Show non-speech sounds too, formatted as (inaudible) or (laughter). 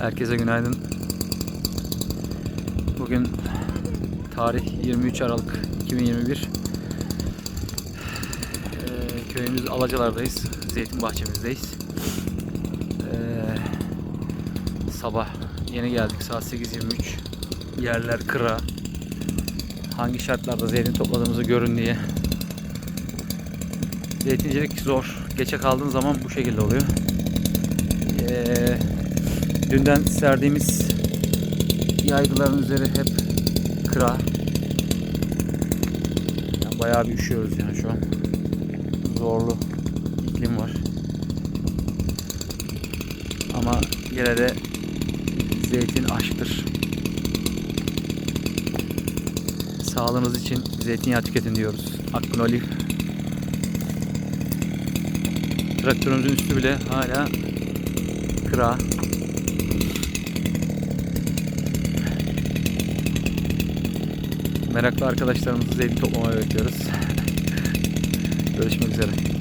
Herkese günaydın. Bugün tarih 23 Aralık 2021. Ee, köyümüz Alacalar'dayız. Zeytin bahçemizdeyiz. Ee, sabah yeni geldik saat 8.23. Yerler kıra. Hangi şartlarda zeytin topladığımızı görün diye. Zeytincilik zor. Geçe kaldığın zaman bu şekilde oluyor. Dünden serdiğimiz yaygıların üzeri hep kıra. Yani bayağı bir üşüyoruz yani şu an. Zorlu iklim var. Ama yine de zeytin aşktır. Sağlığınız için zeytinyağı tüketin diyoruz. Akın Olive. Traktörümüzün üstü bile hala kıra. Meraklı arkadaşlarımızı zeytin toplamaya bekliyoruz. (laughs) Görüşmek üzere.